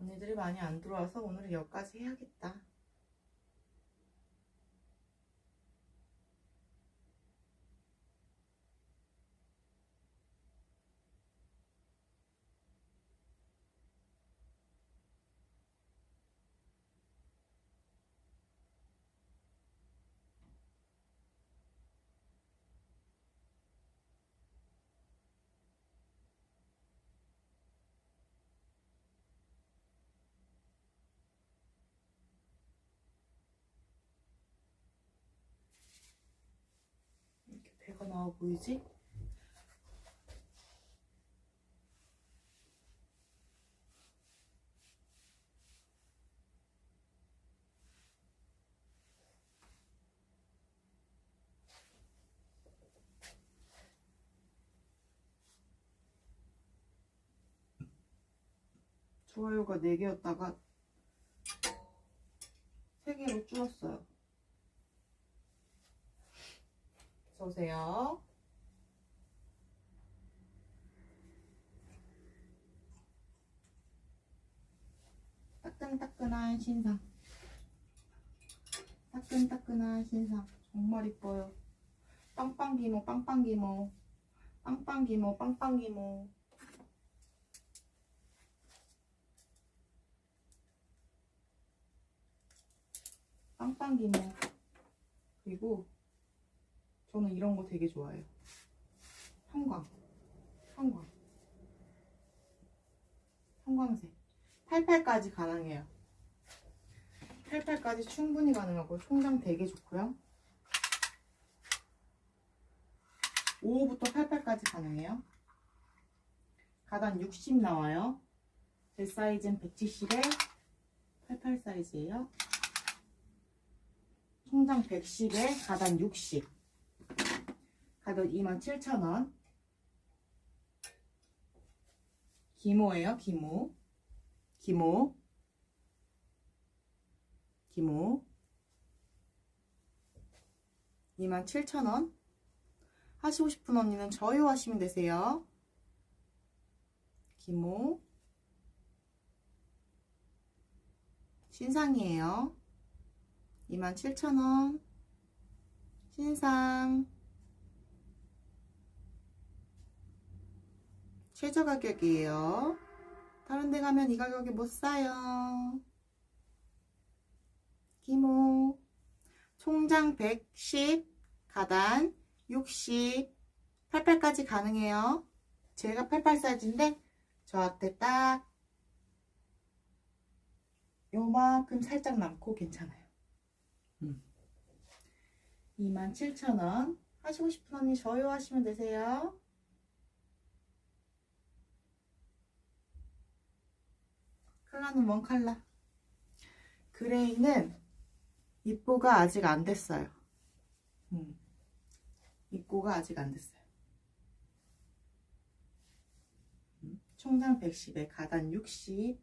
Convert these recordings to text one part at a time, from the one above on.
언니들이 많이 안 들어와서 오늘은 여기까지 해야겠다. 배가 나와 보이지? 좋아요가 4개였다가 3개로 줄었어요. 어서 오세요. 따끈따끈한 신상. 따끈따끈한 신상. 정말 이뻐요. 빵빵기모, 빵빵기모. 빵빵기모, 빵빵기모. 빵빵기모. 그리고 저는 이런 거 되게 좋아해요. 형광. 형광. 형광색. 88까지 가능해요. 88까지 충분히 가능하고 총장 되게 좋고요. 5부터 88까지 가능해요. 가단 60 나와요. 제 사이즈는 170에 88 사이즈예요. 총장 110에 가단 60. 가격 27,000원. 기모예요, 기모. 기모. 기모. 27,000원. 하시고 싶은 언니는 저요 하시면 되세요. 기모. 신상이에요. 27,000원. 신상. 최저 가격이에요. 다른 데 가면 이 가격에 못 사요. 기모. 총장 110, 가단 60, 88까지 가능해요. 제가 88 사이즈인데 저한테 딱 요만큼 살짝 남고 괜찮아요. 음. 27,000원. 하시고 싶은 언니 저요 하시면 되세요. 컬러는 원 컬러. 그레이는 입고가 아직 안 됐어요. 음. 입고가 아직 안 됐어요. 음. 총장 110에 가단 60.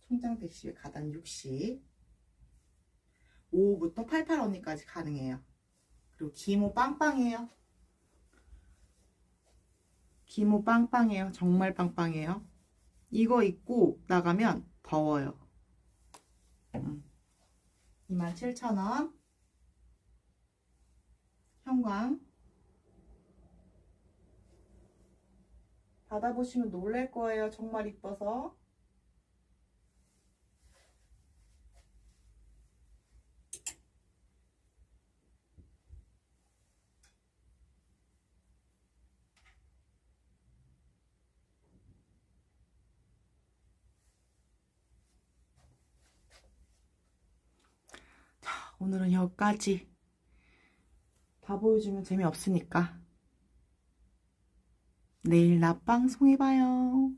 총장 110에 가단 60. 5부터 88 언니까지 가능해요. 그리고 기모 빵빵해요. 기모 빵빵해요. 정말 빵빵해요. 이거 입고 나가면 더워요. 음. 27,000원. 형광. 받아보시면 놀랄 거예요. 정말 이뻐서. 오늘은 여기까지. 다 보여주면 재미없으니까. 내일 낮 방송 해봐요.